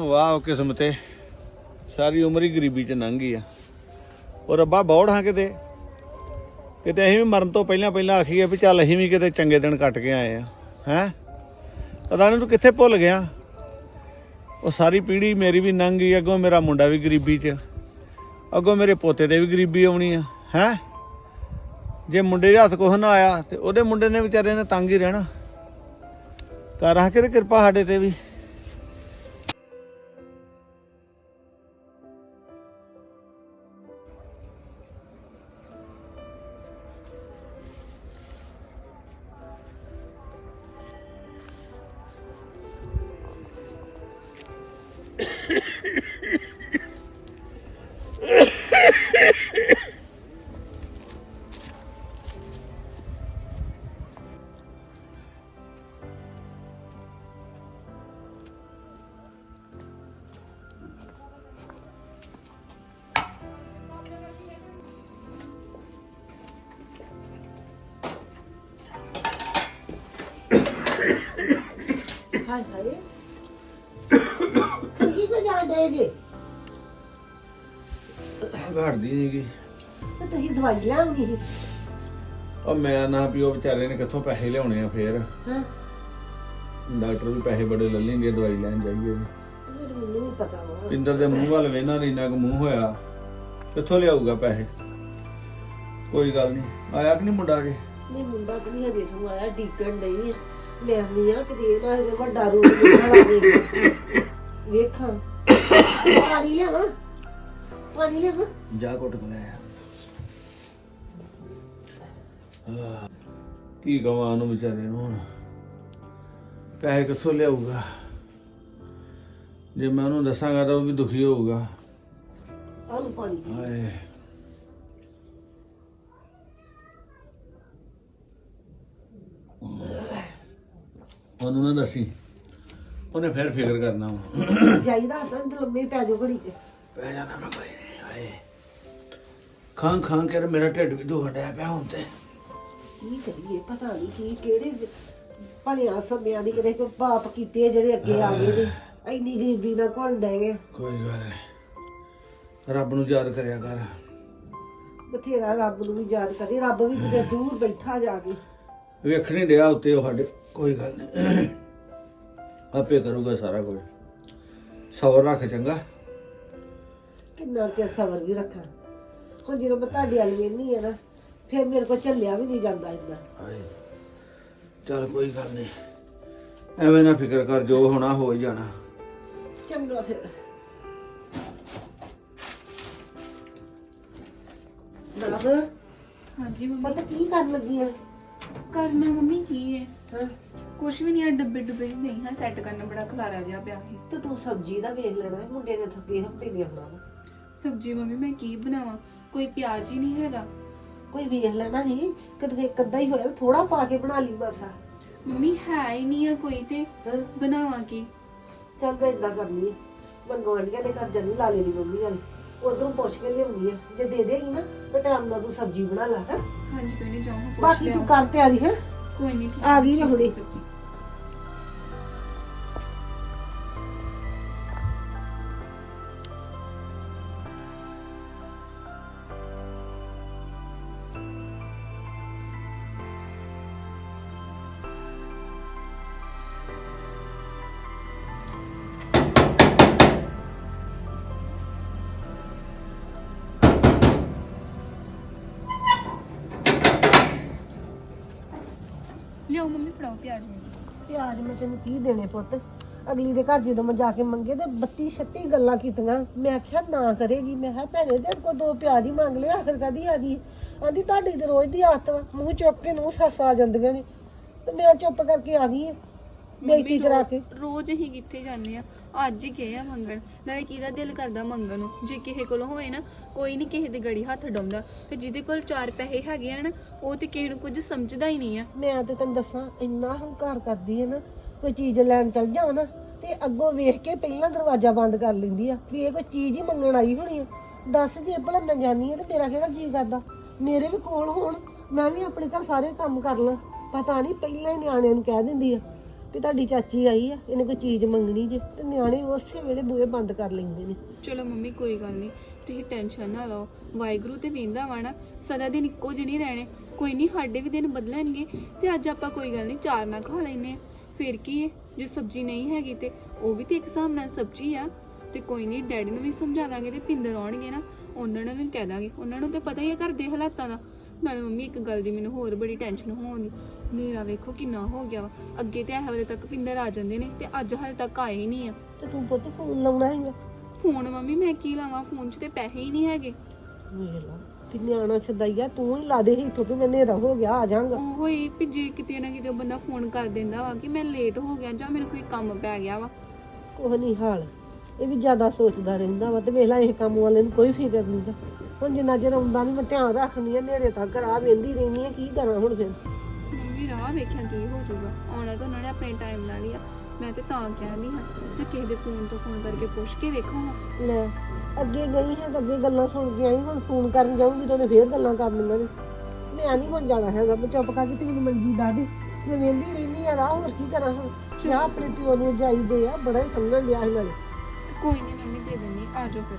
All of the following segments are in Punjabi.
ਵਾਹ ਕਿਸਮਤੇ ਸਾਰੀ ਉਮਰ ਹੀ ਗਰੀਬੀ ਚ ਲੰਘ ਗਈ ਆ। ਉਹ ਰੱਬਾ, ਬੌੜ ਹਾਂ ਕਿਤੇ। ਕਿਤੇ ਅਸੀਂ ਵੀ ਮਰਨ ਤੋਂ ਪਹਿਲਾਂ ਪਹਿਲਾਂ ਆਖੀਏ ਵੀ ਚੱਲ ਅਸੀਂ ਵੀ ਕਿਤੇ ਚੰਗੇ ਦਿਨ ਕੱਟ ਕੇ ਆਏ ਆ। ਹੈ? ਪਤਾ ਨਹੀਂ ਤੂੰ ਕਿੱਥੇ ਭੁੱਲ ਗਿਆ। ਉਹ ਸਾਰੀ ਪੀੜ੍ਹੀ ਮੇਰੀ ਵੀ ਲੰਘ ਗਈ, ਅੱਗੋਂ ਮੇਰਾ ਮੁੰਡਾ ਵੀ ਗਰੀਬੀ ਚ। ਅੱਗੋਂ ਮੇਰੇ ਪੋਤੇ ਦੇ ਵੀ ਗਰੀਬੀ ਆਉਣੀ ਆ। ਹੈ? ਜੇ ਮੁੰਡੇ ਦੇ ਹੱਥ ਕੁਛ ਨਾ ਆਇਆ ਤੇ ਉਹਦੇ ਮੁੰਡੇ ਨੇ ਵਿਚਾਰੇ ਨੇ ਤੰਗ ਹੀ ਰਹਿਣਾ। ਕਰ ਆ ਕੇ ਕਿਰਪਾ ਸਾਡੇ ਤੇ ਵੀ। ਦਵਾਈ ਲਿਆਉਂਗੀ ਸੀ। ਉਹ ਮੈਂ ਨਾ ਵੀ ਉਹ ਵਿਚਾਰੇ ਨੇ ਕਿੱਥੋਂ ਪੈਸੇ ਲਿਆਉਣੇ ਆ ਫੇਰ। ਹਾਂ। ਡਾਕਟਰ ਵੀ ਪੈਸੇ ਬੜੇ ਲੈ ਲੈਂਦੇ ਦਵਾਈ ਲੈਣ ਜਾਈਏ। ਮੈਨੂੰ ਨਹੀਂ ਪਤਾ ਵਾ। ਪਿੰਦਰ ਦੇ ਮੂੰਹ ਵੱਲ ਵੇਨਾ ਨਹੀਂ ਇੰਨਾ ਕੁ ਮੂੰਹ ਹੋਇਆ। ਕਿੱਥੋਂ ਲਿਆਊਗਾ ਪੈਸੇ? ਕੋਈ ਗੱਲ ਨਹੀਂ ਆਇਆ ਕਿ ਨਹੀਂ ਮੁੰਡਾ ਜੇ ਨਹੀਂ ਮੁੰਡਾ ਤੇ ਨਹੀਂ ਹਜੇ ਸਮ ਆਇਆ ਡੀਕਣ ਨਹੀਂ ਮੈਂ ਨਹੀਂ ਆ ਕਿ ਇਹ ਨਾ ਇਹਦਾ ਵੱਡਾ ਦੇਖਣ ਲੱਗੇ ਵੇਖਾਂ। ਪਾਣੀ ਲਿਆਵਾਂ? ਪਾਣੀ ਲਿਆਵਾਂ? ਜਾ ਘੁੱਟ ਕੇ ਲੈ ਆ। ਕੀ ਕਵਾਂ ਉਹਨੂੰ ਵਿਚਾਰੇ ਨੂੰ ਹੁਣ? ਪੈਸੇ ਕਿੱਥੋਂ ਲਿਆਊਗਾ? ਜੇ ਮੈਂ ਉਹਨੂੰ ਦੱਸਾਂਗਾ ਤਾਂ ਉਹ ਵੀ ਦੁਖੀ ਹੋਊਗਾ। ਆਹ ਲਓ ਪਾਣੀ। ਹਾਏ। ਉਹਨੂੰ ਨਾ ਦੱਸੀ। ਉਹਨੇ ਫਿਰ ਫਿਕਰ ਕਰਨਾ ਵਾ ਚਾਹੀਦਾ ਤਾਂ ਲੰਮੇ ਪੈ ਜਾਓ ਘੜੀ ਤੇ। ਪੈ ਜਾਣਾ ਮੈਂ ਕੋਈ। ਨਹੀਂ ਹਾਏ। ਖਾਂ ਖਾਂ ਕੇ ਮੇਰਾ ਢਿੱਡ ਵੀ ਦੁਖਣ ਡਿਆ ਪਿਆ ਹੁਣ ਤੇ। ਕੀ ਕਰੀਏ? ਪਤਾ ਨਹੀਂ ਕੀ ਕਿਹੜੇ ਭਲਿਆ ਸਮਿਆਂ ਦੀ ਕਿਤੇ ਕੋਈ ਪਾਪ ਕੀਤੇ ਆ ਜਿਹੜੇ ਅੱਗੇ ਆ ਗਏ ਨੇ। ਇੰਨੀ ਗਰੀਬੀ ਨਾਲ ਘੁਲ ਡਏ ਆ। ਕੋਈ ਗੱਲ ਨਹੀਂ ਰੱਬ ਨੂੰ ਯਾਦ ਕਰਿਆ ਕਰ। ਬਥੇਰਾ ਰੱਬ ਨੂੰ ਵੀ ਯਾਦ ਕਰੇ। ਰੱਬ ਵੀ ਕਿਤੇ ਦੂਰ ਬੈਠਾ ਜਾ ਕੇ ਵੇਖ ਨਹੀਂ ਡਿਆ ਉੱਤੇ ਉਹ ਸਾਡੇ ਕੋਈ ਗੱਲ ਨਹੀਂ ਆਪੇ ਕਰੂਗਾ ਸਾਰਾ ਕੁਝ। ਸਬਰ ਰੱਖ ਚੰਗਾ। ਕਿੰਨਾ ਚਿਰ ਸਬਰ ਵੀ ਰੱਖਾਂ? ਹੁਣ ਜਦੋਂ ਮੈਂ ਤੁਹਾਡੇ ਵਾਲੀ ਵੇਨੀ ਆ ਨਾ ਫਿਰ ਮੇਰੇ ਕੋਲ ਚੱਲਿਆ ਵੀ ਨਹੀਂ ਜਾਂਦਾ ਇੰਨਾ ਹਾਏ ਚੱਲ ਕੋਈ ਗੱਲ ਨਹੀਂ। ਐਵੇਂ ਨਾ ਫਿਕਰ ਕਰ ਜੋ ਹੋਣਾ ਹੋ ਹੀ ਜਾਣਾ। ਚੰਗਾ ਫਿਰ। ਨਵ ਹਾਂਜੀ ਮੰਮੀ। ਪਤਾ ਕੀ ਕਰਨ ਲੱਗੀ ਆ? ਕਰਨਾ ਮੰਮੀ ਕੀ ਹੈ ਹਾਂ। ਕੁਛ ਵੀ ਨਹੀਂ ਆ ਡੱਬੇ ਡੁੱਬੇ ਜਿਹੇ ਨਹੀਂ ਹਾਂ ਸੈੱਟ ਕਰਨਾ ਬੜਾ ਖਲਾਰਾ ਜਿਹਾ ਪਿਆ ਸੀ। ਤੇ ਤੂੰ ਸਬਜ਼ੀ ਦਾ ਵੇਖ ਲੈਣਾ ਮੁੰਡੇ ਨੇ ਥੱਕੇ ਹਫ਼ਤੇ ਵਾ। ਸਬਜੀ ਮੰਮੀ ਮੈਂ ਕੀ ਬਣਾਵਾਂ? ਕੋਈ ਪਿਆਜ਼ ਹੀ ਨਹੀਂ ਹੈਗਾ। ਕੋਈ ਵੇਖ ਲੈਣਾ ਸੀ ਕਦੇ ਇੱਕ ਅੱਧਾ ਹੀ ਹੋਇਆ ਥੋੜਾ ਪਾ ਕੇ ਬਣਾ ਲਈ ਮਾਸਾ। ਮੰਮੀ ਹੈ ਹੀ ਨਹੀਂ ਆ ਕੋਈ ਤੇ ਹਾਂ। ਬਣਾਵਾਂ ਕੀ? ਚੱਲ ਮੈਂ ਇਦਾਂ ਕਰਨੀ ਆ ਮੈਂ ਦੇ ਘਰ ਜਾਣੀ ਲਾ ਲੈਣੀ ਮੰਮੀ ਵਾਲੀ। ਉਧਰੋਂ ਪੁੱਛ ਕੇ ਲਿਆਉਣੀ ਆ ਜੇ ਦੇ ਦੇਗੀ ਨਾ ਤਾਂ ਟਾਈਮ ਨਾਲ ਤੂੰ ਸਬਜ਼ੀ ਬਣਾ ਲਾ ਹੈ। ਹਾਂਜੀ ਕੋਈ ਨਹੀਂ ਪੁੱਛ ਬਾਕੀ ਤੂੰ ਕਰ ਤਿਆਰੀ ਹੈ। ਕੋਈ ਨਹੀਂ ਆ ਗਈ ਮੈਂ ਹੁਣੇ। ਸਬਜੀ। ਲਿਆਓ ਮੰਮੀ, ਫੜਾਓ ਪਿਆਜ਼ ਮੈਨੂੰ ਪਿਆਜ ਮੈਂ ਤੈਨੂੰ ਕੀ ਦੇਣੇ ਪੁੱਤ? ਅਗਲੀ ਦੇ ਘਰ ਜਦੋਂ ਮੈਂ ਜਾ ਕੇ ਮੰਗੇ ਤੇ 32 36 ਗੱਲਾਂ ਕੀਤੀਆਂ। ਮੈਂ ਆਖਿਆ, ਨਾ ਕਰੇਗੀ। ਮੈਂ ਕਿਹਾ, ਭੈਣੇ, ਤੇਰੇ ਕੋਲ ਦੋ ਪਿਆਜ ਹੀ ਮੰਗ ਲਿਆ, ਆਖਰ ਕਦੀ ਆ ਗਈ? ਆਂਦੀ, ਤੁਹਾਡੀ ਤੇ ਰੋਜ਼ ਦੀ ਆਦਤ ਵਾ। ਮੂੰਹ ਚੁੱਕ ਕੇ ਨੂੰ ਸੱਸ ਆ ਜਾਂਦੀਆਂ ਨੇ। ਤੇ ਮੈਂ ਚੁੱਪ ਕਰਕੇ ਆ ਗਈ ਬੇਇੱਜ਼ਤੀ ਕਰਾ ਕੇ। ਰੋਜ਼ ਹੀ ਕਿੱਥੇ ਜਾਂਦੇ ਆ ਅੱਜ ਹੀ ਗਏ ਆ ਮੰਗਣ। ਨਾਲੇ ਕਿਹਦਾ ਦਿਲ ਕਰਦਾ ਮੰਗਣ ਨੂੰ? ਜੇ ਕਿਸੇ ਕੋਲ ਹੋਏ ਨਾ ਕੋਈ ਨਹੀਂ ਕਿਸੇ ਦੇ ਗੜੀ ਹੱਥ ਡਾਉਂਦਾ। ਤੇ ਜਿਹਦੇ ਕੋਲ ਚਾਰ ਪੈਸੇ ਹੈਗੇ ਆ ਨਾ ਉਹ ਤੇ ਕਿਸੇ ਨੂੰ ਕੁਝ ਸਮਝਦਾ ਹੀ ਨਹੀਂ ਆ। ਮੈਂ ਤੇ ਤੈਨੂੰ ਦੱਸਾਂ ਇੰਨਾ ਹੰਕਾਰ ਕਰਦੀ ਹੈ ਨਾ ਕੋਈ ਚੀਜ਼ ਲੈਣ ਚੱਲ ਜਾਵਾਂ ਨਾ ਤੇ ਅੱਗੋਂ ਵੇਖ ਕੇ ਪਹਿਲਾਂ ਦਰਵਾਜ਼ਾ ਬੰਦ ਕਰ ਲੈਂਦੀ ਆ ਵੀ ਇਹ ਕੋਈ ਚੀਜ਼ ਹੀ ਮੰਗਣ ਆਈ ਹੋਣੀ ਆ। ਦੱਸ ਜੇ ਭਲਾ ਮੈਂ ਜਾਨੀ ਆ ਤੇ ਮੇਰਾ ਕਿਹੜਾ ਜੀ ਕਰਦਾ? ਮੇਰੇ ਵੀ ਕੋਲ ਹੋਣ ਮੈਂ ਵੀ ਆਪਣੇ ਘਰ ਸਾਰੇ ਕੰਮ ਕਰ ਲਾਂ। ਪਤਾ ਨਹੀਂ ਪਹਿਲਾਂ ਹੀ ਨਿਆਣਿਆਂ ਨੂੰ ਕਹਿ ਦਿੰਦੀ ਆ ਵੀ ਤੁਹਾਡੀ ਚਾਚੀ ਆਈ ਆ, ਇਹਨੇ ਕੋਈ ਚੀਜ਼ ਮੰਗਣੀ ਜੇ, ਤੇ ਨਿਆਣੇ ਉਸੇ ਵੇਲੇ ਬੂਹੇ ਬੰਦ ਕਰ ਲੈਂਦੇ ਨੇ। ਚਲੋ ਮੰਮੀ, ਕੋਈ ਗੱਲ ਨਹੀਂ, ਤੁਸੀਂ ਟੈਨਸ਼ਨ ਨਾ ਲਓ। ਵਾਹਿਗੁਰੂ ਤੇ ਵੇਂਦਾ ਵਾ ਨਾ, ਸਦਾ ਦਿਨ ਇੱਕੋ ਜਿਹੇ ਨਹੀਂ ਰਹਿਣੇ। ਕੋਈ ਨਹੀਂ, ਸਾਡੇ ਵੀ ਦਿਨ ਬਦਲਣਗੇ, ਤੇ ਅੱਜ ਆਪਾਂ ਕੋਈ ਗੱਲ ਨਹੀਂ, ਚਾਰ ਨਾ ਖਾ ਲੈਨੇ ਆ ਫਿਰ ਕੀ ਹੈ ਜੇ ਸਬਜ਼ੀ ਨਹੀਂ ਹੈਗੀ ਤੇ ਉਹ ਵੀ ਤੇ ਇੱਕ ਹਿਸਾਬ ਨਾਲ ਸਬਜ਼ੀ ਆ। ਤੇ ਕੋਈ ਨਹੀਂ, ਡੈਡੀ ਨੂੰ ਵੀ ਸਮਝਾ ਦਾਂਗੇ ਤੇ ਪਿੰਦਰ ਆਉਣਗੇ ਨਾ, ਉਹਨਾਂ ਨੂੰ ਵੀ ਕਹਿ ਦਾਂਗੇ। ਉਹਨਾਂ ਨੂੰ ਤੇ ਪਤਾ ਹੀ ਆ ਘਰ ਦੇ ਹਾਲਾਤਾਂ ਦਾ। ਨਾਲੇ ਮੰਮੀ, ਇੱਕ ਗੱਲ ਦੀ ਮੈਨੂੰ ਹੋਰ ਬੜੀ ਟੈਨਸ਼ਨ ਹੋਣ ਦੀ। ਮੇਰਾ ਵੇਖੋ ਕਿੰਨਾ ਹੋ ਗਿਆ ਵਾ। ਅੱਗੇ ਤੇ ਇਹ ਵੇਲੇ ਤੱਕ ਪਿੰਦਰ ਆ ਜਾਂਦੇ ਨੇ ਤੇ ਅੱਜ ਹਾਲੇ ਤੱਕ ਆਏ ਹੀ ਨਹੀਂ ਆ। ਤੇ ਤੂੰ ਪੁੱਤ ਫੋਨ ਲਾਉਣਾ ਹੈਗਾ ਫੋਨ ਮੰਮੀ ਮੈਂ ਕੀ ਲਾਵਾਂ? ਫੋਨ 'ਚ ਤੇ ਪੈਸੇ ਹੀ ਨਹੀਂ ਹੈਗੇ। ਵੇਖ ਲਾ ਨਿਆਣਾ ਛਦਾਈਆ ਤੂੰ ਹੀ ਲਾ ਦੇ ਇੱਥੋਂ ਕਿ ਮੈਂ ਹਨੇਰਾ ਹੋ ਗਿਆ ਆ ਜਾਾਂਗਾ ਉਹ ਹੀ ਵੀ ਜੇ ਕਿਤੇ ਨਾ ਕਿਤੇ ਉਹ ਬੰਦਾ ਫੋਨ ਕਰ ਦਿੰਦਾ ਵਾ ਕਿ ਮੈਂ ਲੇਟ ਹੋ ਗਿਆ ਜਾਂ ਮੈਨੂੰ ਕੋਈ ਕੰਮ ਪੈ ਗਿਆ ਵਾ। ਕੁਛ ਨਹੀਂ ਹਾਲ। ਇਹ ਵੀ ਜ਼ਿਆਦਾ ਸੋਚਦਾ ਰਹਿੰਦਾ ਵਾ ਤੇ ਵੇਖ ਲੈ ਇਹ ਕੰਮ ਵਾਲੇ ਨੂੰ ਕੋਈ ਫਿਕਰ ਨਹੀਂਗਾ ਹੁਣ ਜਿੰਨਾ ਚਿਰ ਆਉਂਦਾ ਨਹੀਂ ਮੈਂ ਧਿਆਨ ਰੱਖਣੀ ਆ ਹਨੇਰੇ ਤੱਕ ਰਾਹ ਵੇਂਦੀ ਰਹਿੰਦੀ ਆ ਕੀ ਕਰਾਂ ਹੁਣ ਫਿਰ? ਰਾਹ ਵੇਖਿਆ ਕੀ ਹੋ ਜਾਊਗਾ। ਆਉਣਾ ਤਾਂ ਉਹਨਾਂ ਨੇ ਆਪਣੇ ਟਾਈਮ ਨਾਲ ਹੀ ਆ। ਮੈਂ ਤੇ ਤਾਂ ਕਹਿੰਦੀ ਹਾਂ ਜੇ ਕਿਸੇ ਦੇ ਫੋਨ ਤੋਂ ਫੋਨ ਕਰਕੇ ਪੁੱਛ ਕੇ ਵੇਖੋ। ਲੈ ਅੱਗੇ ਗਈ ਹੈ ਤਾਂ ਅੱਗੇ ਗੱਲਾਂ ਸੁਣ ਕੇ ਆਈ ਹੁਣ ਫੋਨ ਕਰਨ ਜਾਊਂਗੀ ਤਾਂ ਉਹਨੇ ਫੇਰ ਗੱਲਾਂ ਕਰਨੀਆਂ ਨੇ ਮੈਂ ਨਹੀਂ ਹੁਣ ਜਾਣਾ ਹੈਗਾ ਮੈਂ ਚੁੱਪ ਕਰਕੇ ਤੇ ਮੈਨੂੰ ਮੰਜੀ ਡਾ ਦੇ। ਮੈਂ ਵੇਂਦੀ ਰਹਿੰਦੀ ਆ ਰਾਹ ਹੋਰ ਕੀ ਕਰਾਂ ਹੁਣ? ਕਿਆ ਆਪਣੇ ਪਿਓ ਨੂੰ ਜਾਈਦੇ ਆ ਬੜਾ ਹੀ ਸੰਗਣ ਲਿਆ ਇਹਨਾਂ ਨੇ। ਕੋਈ ਨਹੀਂ ਮੰਮੀ ਦੇ ਦਿੰਦੀ ਆ ਜਾਓ ਫਿਰ।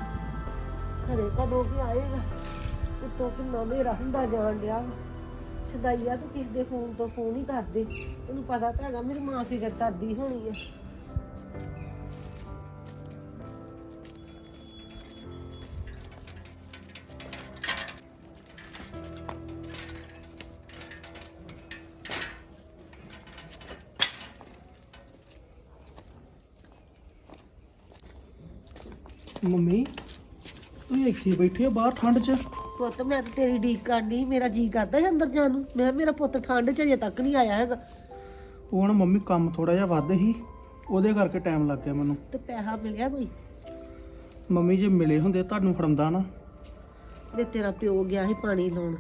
ਘਰੇ ਕਦੋਂ ਕਿ ਆਏਗਾ? ਉੱਤੋਂ ਕਿੰਨਾ ਮੇਰਾ ਹੁੰਦਾ ਜਾਣ ਡਿਆ ਸਦਾਈਆ ਤੂੰ ਕਿਸੇ ਦੇ ਫੋਨ ਤੋਂ ਫੋਨ ਹੀ ਕਰਦੇ ਤੈਨੂੰ ਪਤਾ ਤਾਂ ਹੈਗਾ, ਮੇਰੀ ਮਾਂ ਫਿਕਰ ਕਰਦੀ ਹੋਣੀ ਆ। ਮੰਮੀ, ਤੁਸੀਂ ਇੱਥੇ ਬੈਠੇ ਹੋ, ਬਾਹਰ ਠੰਡ 'ਚ? ਪੁੱਤ ਮੈਂ ਤਾਂ ਤੇਰੀ ਡੀਕ ਕਰਨੀ ਮੇਰਾ ਜੀ ਕਰਦਾ ਸੀ ਅੰਦਰ ਜਾਣ ਨੂੰ। ਮੈਂ ਕਿਹਾ ਮੇਰਾ ਪੁੱਤ ਠੰਡ 'ਚ ਅਜੇ ਤੱਕ ਨਹੀਂ ਆਇਆ ਹੈਗਾ। ਉਹ ਹੁਣ ਮੰਮੀ ਕੰਮ ਥੋੜਾ ਜਿਹਾ ਵੱਧ ਸੀ ਉਹਦੇ ਕਰਕੇ ਟਾਈਮ ਲੱਗ ਗਿਆ ਮੈਨੂੰ। ਤੇ ਪੈਸਾ ਮਿਲਿਆ ਕੋਈ? ਮੰਮੀ ਜੇ ਮਿਲੇ ਹੁੰਦੇ ਤੁਹਾਨੂੰ ਫੜਮਦਾ ਨਾ। ਵੇ ਤੇਰਾ ਪਿਓ ਗਿਆ ਸੀ ਪਾਣੀ ਲਾਉਣ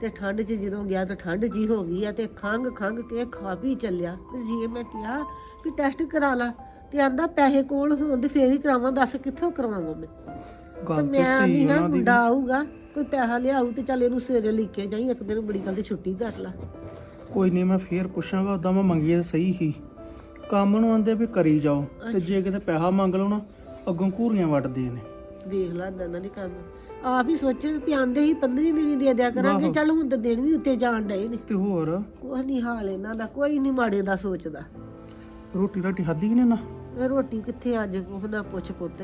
ਤੇ ਠੰਡ 'ਚ ਜਦੋਂ ਗਿਆ ਤਾਂ ਠੰਡ ਜੀ ਹੋ ਗਈ ਆ ਤੇ ਖੰਗ ਖੰਗ ਕੇ ਖਾ ਵੀ ਚੱਲਿਆ। ਤੇ ਜੀ ਮੈਂ ਕਿਹਾ ਵੀ ਟੈਸਟ ਕਰਾ ਲਾ ਤੇ ਆਂਦਾ ਪੈਸੇ ਕੋਲ ਹੋਣ ਤੇ ਫੇਰ ਹੀ ਕਰਾਵਾਂ ਦੱਸ ਕਿੱਥੋਂ ਕਰਵਾਵਾਂ ਮੈਂ ਤੇ ਗੱਲ ਤੇ ਮੈਂ ਸਹੀ ਨਹੀਂ ਹਾਂ ਉਹਨਾਂ ਦੀ ਮੁੰਡਾ ਆਊਗਾ। ਕੋਈ ਪੈਸਾ ਲਿਆਊ ਤੇ ਚੱਲ ਇਹਨੂੰ ਸਵੇਰੇ ਲੈ ਕੇ ਜਾਈ ਇੱਕ ਦਿਨ ਬੜੀ ਗੱਲ ਦੀ ਛੁੱਟੀ ਕਰ ਲਾ। ਕੋਈ ਨਹੀਂ ਮੈਂ ਫੇਰ ਪੁੱਛਾਂਗਾ ਉਦਾਂ ਮੈਂ ਮੰਗੀਏ ਸਹੀ ਹੀ ਕੰਮ ਨੂੰ ਆਂਦੇ ਵੀ ਕਰੀ ਜਾਓ ਤੇ ਜੇ ਕਿਤੇ ਪੈਸਾ ਮੰਗ ਲਓ ਨਾ ਅੱਗੋਂ ਘੂਰੀਆਂ ਵੱਟਦੇ ਨੇ। ਵੇਖ ਲਾ ਇਹਨਾਂ ਦੇ ਕੰਮ। ਆਪ ਹੀ ਸੋਚਣ ਵੀ ਆਂਦੇ ਹੀ 15 ਦਿਨ ਹੀ ਦੇ ਦਿਆ ਕਰਾਂਗੇ। ਚੱਲ ਹੁਣ ਤਾਂ ਦਿਨ ਵੀ ਉੱਤੇ ਜਾਣ ਡਏ ਨੇ। ਤੇ ਹੋਰ? ਕੁਛ ਨਹੀਂ ਹਾਲ ਇਹਨਾਂ ਦਾ ਕੋਈ ਨਹੀਂ ਮਾੜੇ ਦਾ ਸੋਚਦਾ। ਰੋਟੀ ਰਾਟੀ ਖਾਧੀ ਕਿ ਨਹੀਂ ਨਾ ਰੋਟੀ ਕਿੱਥੇ ਅੱਜ ਉਹ ਨਾ ਪੁੱਛ ਪੁੱਤ।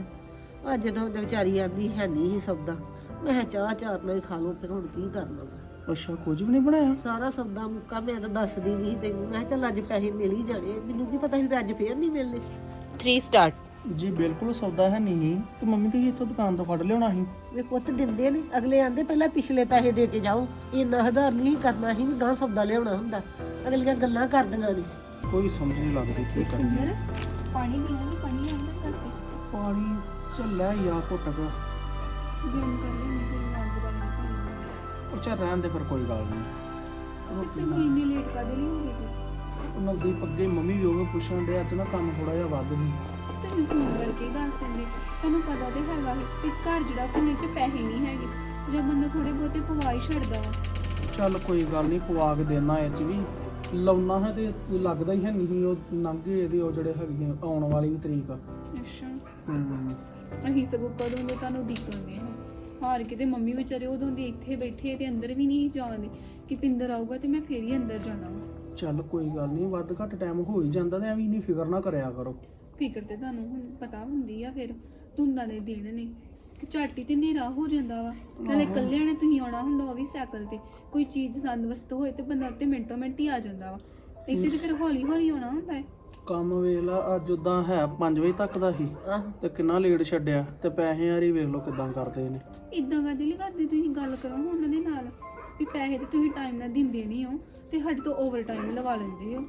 ਅੱਜ ਤਾਂ ਵਿਚਾਰੀ ਆਂਦੀ ਹੈ ਨਹੀਂ ਸਬਦਾ ਮੈਂ ਕਿਹਾ ਚਾਹ ਚਾਰ ਨਾਲ ਹੀ ਖਾ ਲਓ ਤੇ ਹੁਣ ਕੀ ਕਰਨਾ ਵਾ ਅੱਛਾ ਕੁਝ ਵੀ ਨਹੀਂ ਬਣਾਇਆ ਸਾਰਾ ਸਬਦਾ ਮੁੱਕਾ ਮੈਂ ਤਾਂ ਦੱਸਦੀ ਨਹੀਂ ਤੈਨੂੰ। ਮੈਂ ਕਿਹਾ ਚੱਲ ਅੱਜ ਪੈਸੇ ਮਿਲ ਹੀ ਜਾਣੇ ਮੈਨੂੰ ਕੀ ਪਤਾ ਸੀ ਵੀ ਅੱਜ ਫੇਰ ਨਹੀਂ ਮਿਲਣੇ। 3 ਸਟਾਰਟ ਜੇ ਬਿਲਕੁਲ ਸੌਦਾ ਹੈ ਨਹੀਂ। ਤੇ ਮੰਮੀ ਤੇ ਇੱਥੋਂ ਦੁਕਾਨ ਤੋਂ ਫੜ ਲਿਆਉਣਾ ਸੀ? ਵੇ ਪੁੱਤ ਦਿੰਦੇ ਨੇ ਅਗਲੇ ਆਂਦੇ ਪਹਿਲਾਂ ਪਿਛਲੇ ਪੈਸੇ ਦੇ ਕੇ ਜਾਓ। ਇੰਨਾ ਹਜ਼ਾਰ ਨਹੀਂ ਕਰਨਾ ਸੀ ਵੀ ਗਾਂ ਸਬਦਾ ਲਿਆਉਣਾ ਹੁੰਦਾ। ਅਗਲੀਆਂ ਗੱਲਾਂ ਕਰਦੀਆਂ ਨੇ। ਕੋਈ ਸਮਝ ਨਹੀਂ ਲੱਗਦੀ ਕੀ ਕਰੀਏ ਅੰਦਰ ਪਾਣੀ ਪੀਣਾ ਪਾਣੀ ਆਉਂਦਾ ਦੱਸ ਪਾਣੀ ਚੱਲਿਆ ਯਾ ਘੁੱਟ ਕੇ ਕਰ ਲਈ ਦਾ ਉਹ ਚੱਲ ਰਹਿਣ ਦੇ ਫਿਰ ਕੋਈ ਗੱਲ ਨਹੀਂ। ਰੋਟੀ ਤੇ ਇੰਨੀ ਲੇਟ ਕਦੇ ਨਵਦੀਪ ਅੱਗੇ ਮੰਮੀ ਵੀ ਉਹ ਪੁੱਛਣ ਡਿਆ ਤੇ ਨਾ ਕੰਮ ਥੋੜਾ ਜਿਹਾ ਵੱਧ ਨਹੀਂ ਤੈਨੂੰ ਫੋਨ ਕਰਕੇ ਹੀ ਦੱਸ ਦਿੰਦੇ। ਤੈਨੂੰ ਪਤਾ ਤੇ ਹੈਗਾ ਸੀ ਕਿ ਘਰ ਜਿਹੜਾ ਫੋਨ 'ਚ ਪੈਸੇ ਨਹੀਂ ਹੈਗੇ ਜੇ ਬੰਦਾ ਥੋੜੇ ਬਹੁਤੇ ਪਵਾ ਹੀ ਛੱਡਦਾ ਵਾ। ਚੱਲ ਕੋਈ ਗੱਲ ਨਹੀਂ ਪਵਾ ਕੇ ਦੇਣਾ ਇਹ ਚ ਵੀ। ਲਾਉਣਾ ਹੈ ਤੇ ਲੱਗਦਾ ਹੀ ਹੈ ਨਹੀਂ ਉਹ ਲੰਘੇ ਇਹਦੇ ਉਹ ਜਿਹੜੇ ਹੈਗੇ ਆ, ਆਉਣ ਵਾਲੀ ਵੀ ਤਰੀਕ। ਅੱਛਾ। ਹੂੰ। ਅਸੀਂ ਸਗੋਂ ਕਦੋਂ ਦੇ ਤੁਹਾਨੂੰ ਡੀਕਣਦੇ ਹਾਂ ਹਾਰ ਕੇ ਤੇ ਮੰਮੀ ਵਿਚਾਰੇ ਉਦੋਂ ਦੇ ਇੱਥੇ ਬੈਠੇ ਤੇ ਅੰਦਰ ਵੀ ਨਹੀਂ ਜਾਣਦੇ ਕਿ ਪਿੰਦਰ ਆਊਗਾ ਤੇ ਮੈਂ ਫੇਰ ਹੀ ਅੰਦਰ ਜਾਣਾ ਵਾ। ਚੱਲ ਕੋਈ ਗੱਲ ਨਹੀਂ ਵੱਧ ਘੱਟ ਟਾਈਮ ਹੋ ਹੀ ਜਾਂਦਾ ਤੇ ਐਵੇਂ ਨਹੀਂ ਫਿਕਰ ਨਾ ਕਰਿਆ ਕਰੋ। ਫਿਕਰ ਤੇ ਤੁਹਾਨੂੰ ਹੁਣ ਪਤਾ ਹੁੰਦੀ ਆ ਫਿਰ ਧੁੰਦਾਂ ਦੇ ਦਿਨ ਨੇ ਕਿ ਝਾਟੀ ਤੇ ਹਨੇਰਾ ਹੋ ਜਾਂਦਾ ਵਾ। ਨਾਲੇ ਇਕੱਲਿਆਂ ਨੇ ਤੁਸੀਂ ਆਉਣਾ ਹੁੰਦਾ ਉਹ ਵੀ ਸਾਈਕਲ ਤੇ ਕੋਈ ਚੀਜ਼ ਸੰਦ ਵਸਤ ਹੋਏ ਤੇ ਬੰਦਾ ਉੱਤੇ ਮਿੰਟੋ ਮਿੰਟ ਹੀ ਆ ਜਾਂਦਾ ਵਾ। ਇੱਥੇ ਤੇ ਫਿਰ ਹੌਲੀ ਹੌਲੀ ਆਉਣਾ ਹੁੰਦਾ ਹੈ ਕੰਮ ਵੇਖ ਲਾ ਅੱਜ ਉਦਾਂ ਹੈ 5 ਵਜੇ ਤੱਕ ਦਾ ਆਹ। ਤੇ ਕਿੰਨਾ ਲੇਟ ਛੱਡਿਆ ਤੇ ਪੈਸੇ ਯਾਰੀ ਵੇਖ ਲਓ ਕਿਦਾਂ ਕਰਦੇ ਨੇ। ਇਦਾਂ ਕਦੇ ਨਹੀਂ ਕਰਦੇ ਤੁਸੀਂ? ਗੱਲ ਕਰੋ ਉਹਨਾਂ ਦੇ ਨਾਲ ਵੀ ਪੈਸੇ ਤੇ ਤੁਸੀਂ ਟਾਈਮ ਨਾਲ ਦਿੰਦੇ ਨਹੀਂ ਹੋ ਤੇ ਸਾਡੇ ਤੋਂ ਓਵਰ ਟਾਈਮ ਲਵਾ ਲੈਂਦੇ ਹੋ।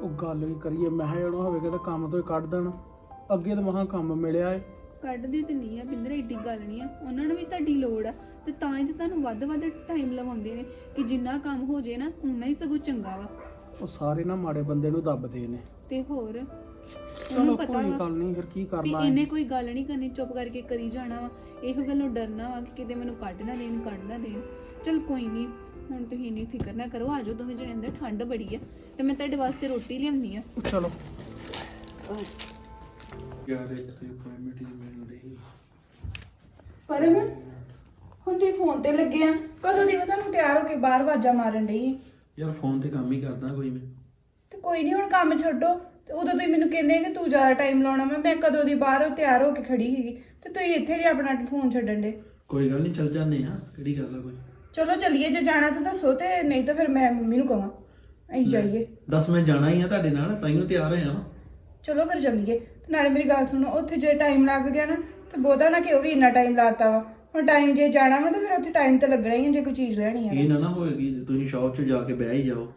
ਉਹ ਗੱਲ ਵੀ ਕਰੀਏ ਮੈਂ ਕਿਹਾ ਜਿਹੜਾ ਹੋਵੇ ਕਿਤੇ ਕੰਮ ਤੋਂ ਹੀ ਕੱਢ ਦੇਣ। ਅੱਗੇ ਤਾਂ ਮਹਾ ਕੰਮ ਮਿਲਿਆ ਏ। ਕੱਢਦੇ ਤੇ ਨਹੀਂ ਆ ਬਿੰਦਰ ਏਡੀ ਗੱਲ ਨਹੀਂ ਆ। ਉਹਨਾਂ ਨੂੰ ਵੀ ਤੁਹਾਡੀ ਲੋੜ ਆ ਤੇ ਤਾਂ ਹੀ ਤੇ ਤੁਹਾਨੂੰ ਵੱਧ ਵੱਧ ਟਾਈਮ ਲਵਾਉਂਦੇ ਨੇ ਕਿ ਜਿੰਨਾ ਕੰਮ ਹੋ ਜੇ ਨਾ ਉਨਾ ਹੀ ਸਗੋਂ ਚੰਗਾ ਵਾ। ਉਹ ਸਾਰੇ ਨਾ ਮਾੜੇ ਬੰਦੇ ਨੂੰ ਦੱਬਦੇ ਨੇ। ਤੇ ਹੋਰ? ਚਲੋ ਉਹਨੂੰ ਪਤਾ ਕੋਈ ਵਾ ਗੱਲ ਨਹੀਂ ਫਿਰ ਕੀ ਵੀ ਕਰਨਾ ਇਹਨੇ ਹੈ ਕੋਈ ਗੱਲ ਨਹੀਂ ਕਰਨੀ ਚੁੱਪ ਕਰਕੇ ਕਰੀ ਜਾਣਾ ਵਾ। ਇਹੋ ਗੱਲੋਂ ਡਰਨਾ ਵਾ ਕਿ ਕਿਤੇ ਮੈਨੂੰ ਕੱਢ ਨਾ ਦੇਣ ਕੱਢ ਨਾ ਦੇਣ। ਚਲ ਕੋਈ ਨਹੀਂ ਹੁਣ ਤੁਸੀਂ ਨਹੀਂ ਫਿਕਰ ਨਾ ਕਰੋ ਆਜੋ ਦੋਵੇਂ ਜਣੇ ਅੰਦਰ ਠੰਡ ਬੜੀ ਆ ਤੇ ਮੈਂ ਤੁਹਾਡੇ ਵਾਸਤੇ ਰੋਟੀ ਲਿਆਉਣੀ ਆ। ਚਲੋ। ਯਾਰ ਇੱਕ ਤੇ ਅਪਾਇੰਟਮੈਂਟ ਹੀ ਮਿਲ ਰਹੀ ਪਰ ਹੁਣ ਤੁਸੀਂ ਫੋਨ ਤੇ ਲੱਗੇ ਆ। ਕਦੋਂ ਦੀ ਮੈਂ ਤੁਹਾਨੂੰ ਤਿਆਰ ਹੋ ਕੇ ਬਾਹਰ ਵਾਜਾ ਮਾਰਨ ਡਈ। ਯਾਰ ਫੋਨ ਤੇ ਕੰਮ ਹੀ ਕਰਦਾ ਕੋਈ ਮੈਂ। ਤੇ ਕੋਈ ਨਹੀਂ ਹੁਣ ਕੰਮ ਛੱਡੋ। ਤੇ ਉਦੋਂ ਤੁਸੀਂ ਮੈਨੂੰ ਕਹਿੰਦੇ ਕਿ ਤੂੰ ਜ਼ਿਆਦਾ ਟਾਈਮ ਲਾਉਣਾ ਮੈਂ ਮੈਂ ਕਦੋਂ ਦੀ ਬਾਹਰ ਤਿਆਰ ਹੋ ਕੇ ਖੜੀ ਸੀਗੀ। ਤੇ ਤੁਸੀਂ ਇੱਥੇ ਹੀ ਆਪਣਾ ਫੋਨ ਛੱਡਣ ਦੇ। ਕੋਈ ਗੱਲ ਨਹੀਂ ਚੱਲ ਜਾਂਦੇ ਆ ਕਿਹੜੀ ਗੱਲ ਆ ਕੋਈ? ਚਲੋ ਚੱਲੀਏ ਜੇ ਜਾਣਾ ਤਾਂ ਦੱਸੋ ਤੇ ਨਹੀਂ ਤਾਂ ਫਿਰ ਮੈਂ ਮੰਮੀ ਨੂੰ ਕਹਾਂ ਅਸੀਂ ਜਾਈਏ। ਦੱਸ ਮੈਂ ਜਾਣਾ ਹੀ ਆ ਤੁਹਾਡੇ ਨਾਲ ਤਾਈਓ ਤਿਆਰ ਹੋਇਆ ਵਾਂ। ਚਲੋ ਫਿਰ ਚੱਲੀਏ। ਤੇ ਨਾਲੇ ਮੇਰੀ ਗੱਲ ਸੁਣੋ ਉੱਥੇ ਜੇ ਟਾਈਮ ਲੱਗ ਗਿਆ ਨਾ ਤੇ ਬਹੁਤਾ ਨਾ ਕਿ ਉਹ ਵੀ ਇੰਨਾ ਟਾਈਮ ਲਾਤਾ ਵਾ। ਹੁਣ ਟਾਈਮ ਜੇ ਜਾਣਾ ਵਾ ਤਾਂ ਫਿਰ ਉੱਥੇ ਟਾਈਮ ਤਾਂ ਲੱਗਣਾ ਹੀ ਜੇ ਕੋਈ ਚੀਜ਼ ਲੈਣੀ ਆ ਇਹ ਨਾ ਨਾ ਹੋਏਗੀ ਤੁਸੀਂ ਸ਼ਾਪ 'ਚ ਜਾ ਕੇ ਬਹਿ ਹੀ ਜਾਓ।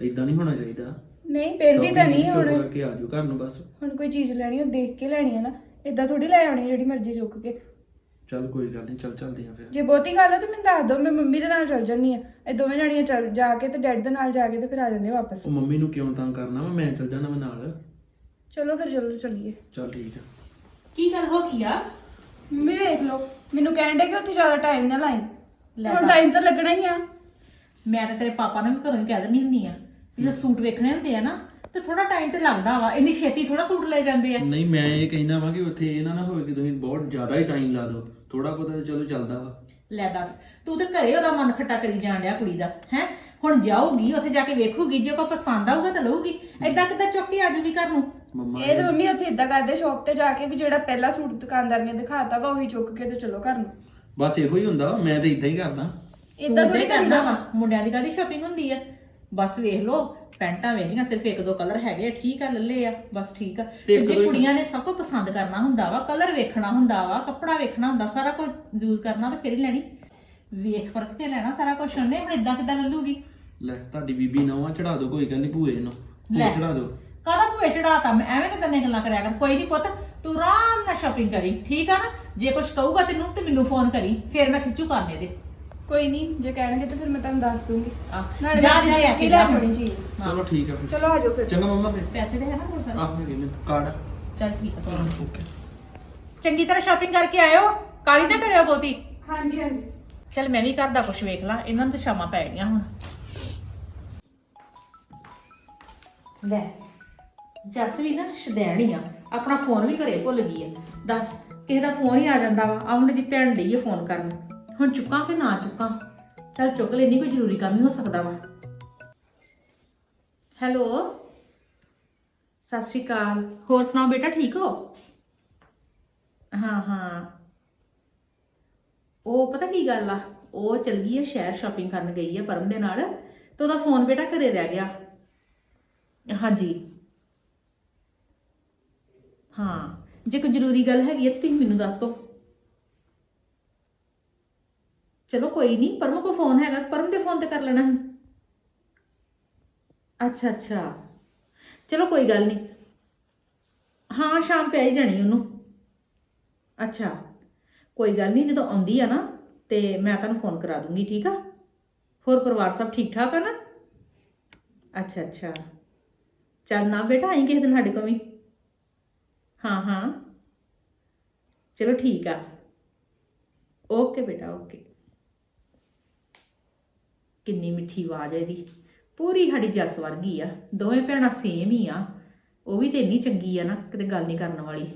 ਇਦਾਂ ਨਹੀਂ ਹੋਣਾ ਚਾਹੀਦਾ। ਨਹੀਂ ਪੈਂਦੀ ਤਾਂ ਨਹੀਂ ਚੁੱਪ ਹੁਣ। ਕਰਕੇ ਆ ਜਾਓ ਘਰ ਨੂੰ ਬਸ। ਹੁਣ ਕੋਈ ਚੀਜ਼ ਲੈਣੀ ਉਹ ਦੇਖ ਕੇ ਲੈਣੀ ਹੈ ਨਾ ਇਦਾਂ ਥੋੜੀ ਲੈ ਆਉਣੀ ਜਿਹੜੀ ਮਰਜ਼ੀ ਚੁੱਕ ਕੇ। ਚੱਲ ਕੋਈ ਗੱਲ ਨਹੀਂ ਚੱਲ ਚੱਲਦੇ ਆ ਫਿਰ। ਜੇ ਬਹੁਤੀ ਗੱਲ ਹੈ ਤਾਂ ਮੈਨੂੰ ਦੱਸ ਦਿਓ ਮੈਂ ਮੰਮੀ ਦੇ ਨਾਲ ਚੱਲ ਜਾਂਦੀ ਆ। ਇਹ ਦੋਵੇਂ ਜਣੀਆਂ ਚੱਲ ਜਾ ਕੇ ਤੇ ਡੈਡ ਦੇ ਨਾਲ ਜਾ ਕੇ ਤੇ ਫਿਰ ਆ ਜਾਂਦੇ ਵਾਪਸ। ਉਹ ਮੰਮੀ ਨੂੰ ਕਿਉਂ ਤੰਗ ਕਰਨਾ ਵਾ? ਮੈਂ ਚੱਲ ਜਾਣਾ ਵਾ ਨਾਲ। ਚਲੋ ਫਿਰ ਚਲੋ ਚੱਲੀਏ। ਚੱਲ ਠੀਕ ਆ। ਕੀ ਗੱਲ ਹੋ ਗਈ ਆ? ਮੰਮੀ ਵੇਖ ਲਓ ਮੈਨੂੰ ਕਹਿਣ ਡੇ ਕਿ ਉੱਥੇ ਜ਼ਿਆਦਾ ਟਾਈਮ ਨਾ ਲਾਈ। ਲੈ ਹੁਣ ਦੱਸ। ਟਾਈਮ ਤਾਂ ਲੱਗਣਾ ਹੀ ਆ। ਮੈਂ ਤਾਂ ਤੇਰੇ ਪਾਪਾ ਨੂੰ ਵੀ ਘਰੋਂ ਹੀ ਕਹਿ ਦਿੰਦੀ ਹੁੰਦੀ ਆ। ਵੀ ਜੇ ਸੂਟ ਵੇਖਣੇ ਹੁੰਦੇ ਆ ਨਾ ਤੇ ਥੋੜਾ ਟਾਈਮ ਤੇ ਲੱਗਦਾ ਵਾ। ਇੰਨੀ ਛੇਤੀ ਥੋੜਾ ਸੂਟ ਲੈ ਜਾਂਦੇ ਆ। ਨਹੀਂ ਮੈਂ ਇਹ ਕਹਿਣਾ ਵਾ ਕਿ ਉੱਥੇ ਇਹ ਨਾ ਨਾ ਹੋਵੇ ਕਿ ਤੁਸੀਂ ਬਹੁਤ ਜ਼ਿਆਦਾ ਹੀ ਟਾਈਮ ਲਾ ਦਿਓ। ਥੋੜਾ ਬਹੁਤਾ ਤਾਂ ਚਲੋ ਚੱਲਦਾ ਵਾ। ਲੈ ਦੱਸ ਤੂੰ ਤੇ ਘਰੇ ਉਹਦਾ ਮਨ ਖੱਟਾ ਕਰੀ ਜਾਣ ਡਿਆ ਕੁੜੀ ਦਾ ਹੈ? ਹੁਣ ਜਾਊਗੀ ਉੱਥੇ ਜਾ ਕੇ ਵੇਖੂਗੀ ਜੇ ਕੋਈ ਪਸੰਦ ਆਊਗਾ ਤਾਂ ਲਊਗੀ। ਐਦਾਂ ਕਿੱਦਾਂ ਚੁੱਕ ਕੇ ਆ ਜਾਊਗੀ ਘਰ ਨੂੰ? ਮੰਮਾ ਇਹ ਤਾਂ ਮੰਮੀ ਉੱਥੇ ਇਦਾਂ ਕਰਦੇ ਸ਼ੌਪ ਤੇ ਜਾ ਕੇ ਵੀ ਜਿਹੜਾ ਪਹਿਲਾ ਸੂਟ ਦੁਕਾਨਦਾਰ ਨੇ ਦਿਖਾਤਾ ਵਾ ਉਹੀ ਚੁੱਕ ਕੇ ਤੇ ਚਲੋ ਘਰ ਨੂੰ। ਬਸ ਇਹੋ ਹੀ ਹੁੰਦਾ ਵਾ, ਮੈਂ ਤਾਂ ਇਦਾਂ ਹੀ ਕਰਦਾ। ਇਦਾਂ ਥੋੜੀ ਤੇ ਕਰਨਾ ਵਾ। ਮੁੰਡਿਆਂ ਦੀ ਕਾਦੀ ਸ਼ਾਪਿੰਗ ਹੁੰਦੀ ਆ? ਬਸ ਵੇਖ ਲਓ ਪੈਂਟਾਂ ਵੇਖ ਲੀਆਂ ਸਿਰਫ ਇੱਕ ਦੋ ਕਲਰ ਹੈਗੇ ਆ, ਠੀਕ ਆ ਲੱਲੇ ਆ ਬਸ ਠੀਕ ਆ। ਤੇ ਤੇ ਇੱਕ ਜੇ ਹੀ- ਕੁੜੀਆਂ ਨੇ ਸਭ ਕੁਝ ਪਸੰਦ ਕਰਨਾ ਹੁੰਦਾ ਵਾ ਕਲਰ ਵੇਖਣਾ ਹੁੰਦਾ ਵਾ ਕੱਪੜਾ ਵੇਖਣਾ ਹੁੰਦਾ ਸਾਰਾ ਕੁਝ ਯੂਜ਼ ਕਰਨਾ ਤੇ ਫਿਰ ਹੀ ਲੈਣੀ। ਵੇਖ ਫ਼ਰਕ ਕੇ ਲੈਣਾ ਸਾਰਾ ਕੁਝ ਉਹਨੇ ਹੁਣ ਇਦਾਂ ਕਿਦਾਂ ਲੱਲੂਗੀ? ਲੈ ਤੁਹਾਡੀ ਬੀਬੀ ਨਵਾਂ ਚੜਾ ਦਿਓ ਕੋਈ ਗੱਲ ਨਹੀਂ ਭੂਏ ਨੂੰ ਲੈ। ਚੜਾ ਦਿਓ ਕਾਹਦਾ ਭੂਏ ਚੜਾਤਾ? ਮੈਂ ਐਵੇਂ ਕਿਦਾਂ ਦੀਆਂ ਗੱਲਾਂ ਕਰਿਆ ਕਰ ਕੋਈ ਨਹੀਂ ਪੁੱਤ ਤੂੰ ਆਰਾਮ ਨਾਲ ਸ਼ਾਪਿੰਗ ਕਰੀ ਠੀਕ ਆ ਨਾ? ਜੇ ਕੁਝ ਕਹੂਗਾ ਤੈਨੂੰ ਤੇ ਮੈਨੂੰ ਫੋਨ ਕਰੀ ਫਿਰ ਮੈਂ ਖਿੱਚੂ ਕਰਨੇ ਦੇ ਕੋਈ ਨਹੀਂ ਜੇ ਕਹਿਣਗੇ ਤਾਂ ਫਿਰ ਮੈਂ ਤੁਹਾਨੂੰ ਦੱਸ ਦੂੰਗੀ। ਆ ਨਾਲੇ ਜਾ ਜਾ ਲੈ ਕੇ ਕੇ ਜਾ ਲੈ ਆਉਣੀ ਚੀਜ਼। ਹਾਂ। ਚਲੋ ਠੀਕ ਆ ਫਿਰ। ਚਲੋ ਆ ਜਾਓ ਫਿਰ। ਚੰਗਾ ਮੰਮਾ ਫਿਰ। ਪੈਸੇ ਦੇ ਹੈ ਨਾ ਕੋਈ ਸਾਰੇ? ਆਹ ਮੇਰੇ ਨੇ ਕਾਰਡ ਚੱਲ ਠੀਕ ਆ ਨੀ। ਓਕੇ। ਚੰਗੀ ਤਰ੍ਹਾਂ ਸ਼ਾਪਿੰਗ ਕਰਕੇ ਆਇਓ। ਕਾਲੀ ਨਾ ਕਰਿਓ ਬਹੁਤੀ। ਹਾਂਜੀ ਹਾਂਜੀ। ਚਲ ਮੈਂ ਵੀ ਘਰ ਦਾ ਕੁਝ ਵੇਖ ਲਾਂ ਇਹਨਾਂ ਨੂੰ ਤਾਂ ਸ਼ਾਮਾਂ ਪੈ ਗਈਆਂ ਹੁਣ। ਲੈ ਜੱਸ ਵੀ ਨਾ ਸ਼ਦੈਣੀ ਆ। ਆਪਣਾ ਫੋਨ ਵੀ ਘਰੇ ਭੁੱਲ ਗਈ ਆ। ਦੱਸ ਕਿਸੇ ਦਾ ਫੋਨ ਹੀ ਆ ਜਾਂਦਾ ਵਾ। ਆ ਹੁਣ ਦੀ ਭੈਣ ਲਈ ਇਹ ਫੋਨ ਕਰਨ। ਹੁਣ ਚੁੱਕਾਂ ਕਿ ਨਾ ਚੁੱਕਾਂ? ਚਲ ਚੁੱਕ ਲੈਣੀ ਕੋਈ ਜ਼ਰੂਰੀ ਕੰਮ ਹੀ ਹੋ ਸਕਦਾ ਵਾ। ਹੈਲੋ? ਸਤਿ ਸ਼੍ਰੀ ਅਕਾਲ। ਹੋਰ ਸੁਣਾਓ ਬੇਟਾ, ਠੀਕ ਹੋ? ਹਾਂ ਹਾਂ। ਉਹ ਪਤਾ ਕੀ ਗੱਲ ਆ? ਉਹ ਚਲ ਗਈ ਹੈ ਸ਼ਹਿਰ ਸ਼ਾਪਿੰਗ ਕਰਨ ਗਈ ਹੈ ਪਰਮ ਦੇ ਨਾਲ ਤੇ ਉਹਦਾ ਫੋਨ ਬੇਟਾ ਘਰੇ ਰਹਿ ਗਿਆ। ਹਾਂਜੀ। ਹਾਂ। ਜੇ ਕੋਈ ਜ਼ਰੂਰੀ ਗੱਲ ਹੈਗੀ ਹੈ ਤਾਂ ਤੁਸੀਂ ਮੈਨੂੰ ਦੱਸ ਦਿਓ। ਚਲੋ ਕੋਈ ਨਹੀਂ, ਪਰਮ ਕੋ ਫੋਨ ਹੈਗਾ, ਪਰਮ ਦੇ ਫੋਨ ਤੇ ਕਰ ਲੈਣਾ ਅੱਛਾ ਅੱਛਾ। ਚਲੋ ਕੋਈ ਗੱਲ ਨਹੀਂ। ਹਾਂ, ਸ਼ਾਮ ਪੈ ਹੀ ਜਾਣੀ ਉਹਨੂੰ। ਅੱਛਾ, ਕੋਈ ਗੱਲ ਨਹੀਂ, ਜਦੋਂ ਆਉਂਦੀ ਆ ਨਾ, ਤੇ ਮੈਂ ਤੁਹਾਨੂੰ ਫੋਨ ਕਰਾ ਦੂੰਗੀ, ਠੀਕ ਆ? ਹੋਰ ਪਰਿਵਾਰ ਸਭ ਠੀਕ ਠਾਕ ਆ ਨਾ? ਅੱਛਾ ਅੱਛਾ। ਚੱਲ ਨਾ ਬੇਟਾ, ਆਈ ਕਿਸੇ ਦਿਨ ਸਾਡੇ ਕੋਲ ਵੀ। ਹਾਂ ਹਾਂ। ਚਲੋ ਠੀਕ ਆ। ਓਕੇ ਬੇਟਾ, ਓਕੇ। ਕਿੰਨੀ ਮਿੱਠੀ ਆਵਾਜ਼ ਹੈ ਇਹਦੀ। ਪੂਰੀ ਸਾਡੀ ਜੱਸ ਵਰਗੀ ਆ। ਦੋਵੇਂ ਭੈਣਾਂ ਸੇਮ ਹੀ ਆ। ਉਹ ਵੀ ਤੇ ਇੰਨੀ ਚੰਗੀ ਆ ਨਾ ਕਿਤੇ ਗੱਲ ਨਹੀਂ ਕਰਨ ਵਾਲੀ।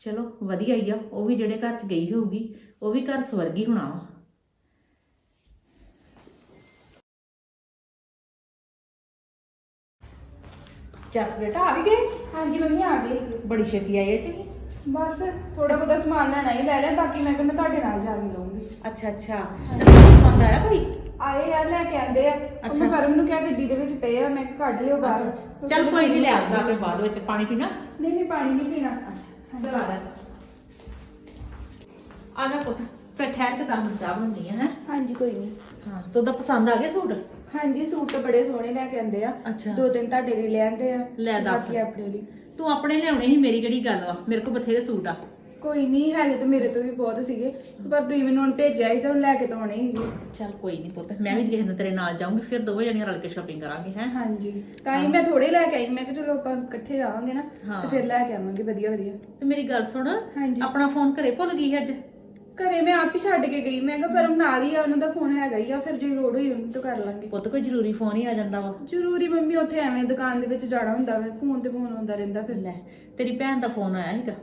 ਚਲੋ ਵਧੀਆ ਹੀ ਆ। ਉਹ ਵੀ ਜਿਹੜੇ ਘਰ ਚ ਗਈ ਹੋਊਗੀ ਉਹ ਵੀ ਘਰ ਸਵਰਗੀ ਹੋਣਾ ਵਾ। ਜੱਸ ਬੇਟਾ ਆ ਵੀ ਗਏ? ਹਾਂਜੀ ਮੰਮੀ ਆ ਗਈ ਬੜੀ ਛੇਤੀ ਆਈ ਹੈ ਤੇ ਬਸ ਥੋੜਾ ਬਹੁਤਾ ਸਮਾਨ ਲੈਣਾ ਹੀ ਲੈ ਲਿਆ ਬਾਕੀ ਮੈਂ ਕਿਹਾ ਮੈਂ ਤੁਹਾਡੇ ਨਾਲ ਜਾ ਕੇ ਲਵਾਂਗੀ ਅੱਛਾ ਅੱਛਾ। ਤੇ ਤੁਹਾਨੂੰ ਪਸੰਦ ਆਇਆ ਕੋਈ? ਆਏ ਯਾਰ ਲੈ ਕੇ ਆਂਦੇ ਆ। ਉਹ ਅੱਛਾ। ਮੈਂ ਫਰਮ ਨੂੰ ਕਿਹਾ ਗੱਡੀ ਦੇ ਵਿੱਚ ਪਏ ਆ ਮੈਂ ਕਿਹਾ ਕੱਢ ਲਿਓ ਬਾਹਰ। ਚੱਲ ਕੋਈ ਨਹੀਂ ਲੈ ਆਉਂਦਾ ਆਪਣੇ ਬਾਅਦ ਵਿੱਚ। ਪਾਣੀ ਪੀਣਾ? ਨਹੀਂ ਨਹੀਂ ਪਾਣੀ ਨਹੀਂ ਪੀਣਾ। ਚਲ ਆ ਜਾ। ਆ ਜਾ ਪੁੱਤ ਫਿਰ ਠਹਿਰ ਕੇ ਤਾਂ ਹੁਣ ਚਾਹ ਬਣਨੀ ਹੈ ਹੈਂ? ਹਾਂਜੀ ਕੋਈ ਨਹੀਂ ਹਾਂ ਤੇ ਉਹਦਾ ਪਸੰਦ ਆ ਗਿਆ ਸੂਟ? ਹਾਂਜੀ ਸੂਟ ਤਾਂ ਬੜੇ ਸੋਹਣੇ ਲੈ ਕੇ ਆਂਦੇ ਆ। ਅੱਛਾ। ਦੋ ਤਿੰਨ ਤੁਹਾਡੇ ਲਈ ਲੈ ਆਂਦੇ ਆ ਲੈ ਦੱਸ। ਬਾਕੀ ਆਪਣੇ ਲਈ। ਤੂੰ ਆਪਣੇ ਲਿਆਉਣੇ ਸੀ ਮੇਰੀ ਕਿਹੜੀ ਗੱਲ ਵਾ ਮੇਰੇ ਕੋਲ ਬਥੇਰੇ ਸੂਟ ਆ। ਕੋਈ ਨਹੀਂ ਹੈਗੇ ਤਾਂ ਮੇਰੇ ਤੋਂ ਵੀ ਬਹੁਤ ਸੀਗੇ ਪਰ ਤੁਸੀਂ ਮੈਨੂੰ ਹੁਣ ਭੇਜਿਆ ਸੀ ਤਾਂ ਹੁਣ ਲੈ ਕੇ ਤਾਂ ਆਉਣੇ ਸੀਗੇ। ਚੱਲ ਕੋਈ ਨਹੀਂ ਪੁੱਤ ਮੈਂ ਵੀ ਕਿਸੇ ਦਿਨ ਤੇਰੇ ਨਾਲ ਜਾਊਂਗੀ ਫਿਰ ਦੋਵੇਂ ਜਣੀਆਂ ਰਲ ਕੇ ਸ਼ਾਪਿੰਗ ਕਰਾਂਗੇ ਹੈ। ਹਾਂਜੀ ਤਾਂ ਹੀ ਮੈਂ ਥੋੜੇ ਲੈ ਕੇ ਆਈ ਮੈਂ ਕਿਹਾ ਚਲੋ ਆਪਾਂ ਇਕੱਠੇ ਜਾਵਾਂਗੇ ਨਾ ਹਾਂ। ਤੇ ਫਿਰ ਲੈ ਕੇ ਆਵਾਂਗੇ ਵਧੀਆ ਵਧੀਆ। ਤੇ ਮੇਰੀ ਗੱਲ ਸੁਣ ਹਾਂਜੀ। ਆਪਣਾ ਫੋਨ ਘਰੇ ਭੁੱਲ ਗਈ ਅੱਜ? ਘਰੇ ਮੈਂ ਆਪ ਹੀ ਛੱਡ ਕੇ ਗਈ ਮੈਂ ਕਿਹਾ ਪਰਮ ਨਾਲ ਹੀ ਆ ਉਹਨਾਂ ਦਾ ਫੋਨ ਹੈਗਾ ਹੀ ਆ ਫਿਰ ਜੇ ਲੋੜ ਹੋਈ ਉਹਨੂੰ ਤਾਂ ਕਰ ਲਾਂਗੇ। ਪੁੱਤ ਕੋਈ ਜ਼ਰੂਰੀ ਫੋਨ ਹੀ ਆ ਜਾਂਦਾ ਵਾ। ਜ਼ਰੂਰੀ ਮੰਮੀ ਉੱਥੇ ਐਵੇਂ ਦੁਕਾਨ ਦੇ ਵਿੱਚ ਜਾਣਾ ਹੁੰਦਾ ਵਾ ਫੋਨ ਤੇ ਫੋਨ ਆਉਂਦਾ ਰਹਿੰਦਾ ਫਿਰ। ਲੈ ਤੇਰੀ ਭੈਣ ਦਾ ਫੋਨ ਆਇਆ ਸੀਗਾ?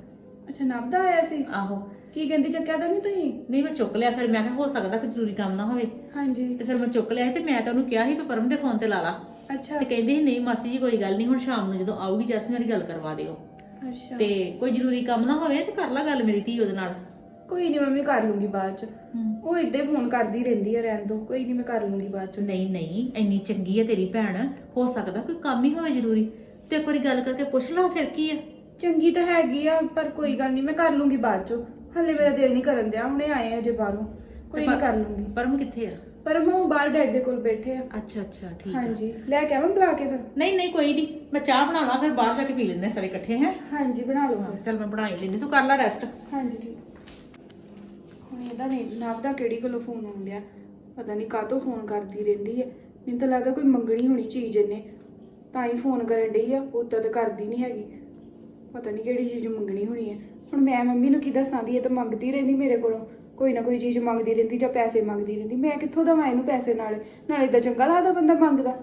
ਅੱਛਾ ਨਬਦਾ ਆਇਆ ਸੀ? ਆਹੋ। ਕੀ ਕਹਿੰਦੀ ਚੱਕਿਆ ਤਾਂ ਨਹੀਂ ਤੁਸੀਂ? ਨਹੀਂ ਮੈਂ ਚੁੱਕ ਲਿਆ ਫਿਰ। ਮੈਂ ਕਿਹਾ ਹੋ ਸਕਦਾ ਕੋਈ ਜ਼ਰੂਰੀ ਕੰਮ ਨਾ ਹੋਵੇ। ਹਾਂਜੀ। ਤੇ ਫਿਰ ਮੈਂ ਚੁੱਕ ਲਿਆ ਸੀ ਤੇ ਮੈਂ ਤਾਂ ਉਹਨੂੰ ਕਿਹਾ ਸੀ ਵੀ ਪਰਮ ਦੇ ਫੋਨ ਤੇ ਲਾ ਲਾ। ਅੱਛਾ। ਤੇ ਕਹਿੰਦੀ ਸੀ ਨਹੀਂ ਮਾਸੀ ਜੀ ਕੋਈ ਗੱਲ ਨਹੀਂ ਹੁਣ ਸ਼ਾਮ ਨੂੰ ਜਦੋਂ ਆਊਗੀ ਜੱਸ ਮੇਰੀ ਗੱਲ ਕਰਵਾ ਦਿਓ। ਅੱਛਾ। ਤੇ ਕੋਈ ਜ਼ਰੂਰੀ ਕੰਮ ਨਾ ਹੋਵੇ ਤੇ ਕਰ ਲਾ ਗੱਲ ਮੇਰੀ ਧੀ ਉਹਦੇ ਨਾਲ। ਕੋਈ ਨਹੀਂ ਮੰਮੀ ਕਰ ਲੂੰਗੀ ਬਾਅਦ ਚ। ਉਹ ਇੱਦਾਂ ਹੀ ਫੋਨ ਕਰਦੀ ਰਹਿੰਦੀ ਹੈ ਰਹਿਣ ਦੋ ਕੋਈ ਨਹੀਂ ਮੈਂ ਕਰ ਲੂੰਗੀ ਬਾਅਦ ਚ। ਨਹੀਂ ਨਹੀਂ ਇੰਨੀ ਚੰਗੀ ਹੈ ਤੇਰੀ ਭੈਣ। ਹੋ ਸਕਦਾ ਕੋਈ ਕੰਮ ਹੀ ਹੋਵੇ ਜ਼ਰੂਰੀ। ਤੇ ਇੱਕ ਵਾਰੀ ਗੱਲ ਕਰਕੇ ਪੁੱਛ ਲਾ ਫਿਰ ਕੀ ਹੈ ਚੰਗੀ ਤਾਂ ਹੈਗੀ ਆ ਪਰ ਕੋਈ ਗੱਲ ਨਹੀਂ ਮੈਂ ਕਰ ਲੂੰਗੀ ਬਾਅਦ ਚ। ਹਲੇ ਮੇਰਾ ਦਿਲ ਨਹੀਂ ਕਰਨ ਦਿਆ ਹੁਣੇ ਆਏ ਆ ਜੇ ਬਾਹਰੋਂ। ਕੋਈ ਨਹੀਂ ਕਰ ਲੂੰਗੀ। ਪਰਮ ਕਿੱਥੇ ਆ? ਪਰ ਮੈਂ ਉਹ ਬਾਹਰ ਡੈਡ ਦੇ ਕੋਲ ਬੈਠੇ ਆ। ਅੱਛਾ ਅੱਛਾ ਠੀਕ ਆ। ਹਾਂਜੀ। ਲੈ ਕੇ ਆਵਾਂ ਬੁਲਾ ਕੇ ਫਿਰ? ਨਹੀਂ ਨਹੀਂ ਕੋਈ ਨਹੀਂ ਮੈਂ ਚਾਹ ਬਣਾ ਲਾਂ ਫਿਰ ਬਾਹਰ ਜਾ ਕੇ ਪੀ ਲੈਣੇ ਸਾਰੇ ਇਕੱਠੇ ਹੈ। ਹਾਂਜੀ ਬਣਾ ਲਓ ਫਿਰ। ਚੱਲ ਮੈਂ ਬਣਾ ਹੀ ਲੈਂਦੀ ਤੂੰ ਕਰ ਲੈ ਰੈਸਟ ਹਾਂਜੀ ਠੀਕ। ਹੁਣ ਇਹਦਾ ਨਹੀਂ ਦਾ ਕਿਹੜੀ ਕੋਲੋਂ ਫੋਨ ਆਉਣ ਡਿਆ? ਪਤਾ ਨਹੀਂ ਕਾਹਤੋਂ ਫੋਨ ਕਰਦੀ ਰਹਿੰਦੀ ਹੈ ਮੈਨੂੰ ਤਾਂ ਲੱਗਦਾ ਕੋਈ ਮੰਗਣੀ ਹੋਣੀ ਚੀਜ਼ ਇਹਨੇ। ਤਾਂ ਹੀ ਫੋਨ ਕਰਨ ਡਈ ਆ ਉਦਾਂ ਤਾਂ ਕਰਦੀ ਨਹੀਂ ਹੈਗੀ। ਪਤਾ ਨਹੀਂ ਕਿਹੜੀ ਚੀਜ਼ ਮੰਗਣੀ ਹੋਣੀ ਹੈ। ਹੁਣ ਮੈਂ ਮੰਮੀ ਨੂੰ ਕੀ ਦੱਸਾਂ ਵੀ ਇਹ ਤਾਂ ਮੰਗਦੀ ਰਹਿੰਦੀ ਮੇਰੇ ਕੋਲੋਂ। ਕੋਈ ਨਾ ਕੋਈ ਚੀਜ਼ ਮੰਗਦੀ ਰਹਿੰਦੀ ਜਾਂ ਪੈਸੇ ਮੰਗਦੀ ਰਹਿੰਦੀ। ਮੈਂ ਕਿੱਥੋਂ ਦੇਵਾਂ ਇਹਨੂੰ ਪੈਸੇ ਨਾਲੇ? ਨਾਲੇ ਤਾਂ ਚੰਗਾ ਲੱਗਦਾ ਬੰਦਾ ਮੰਗਦਾ।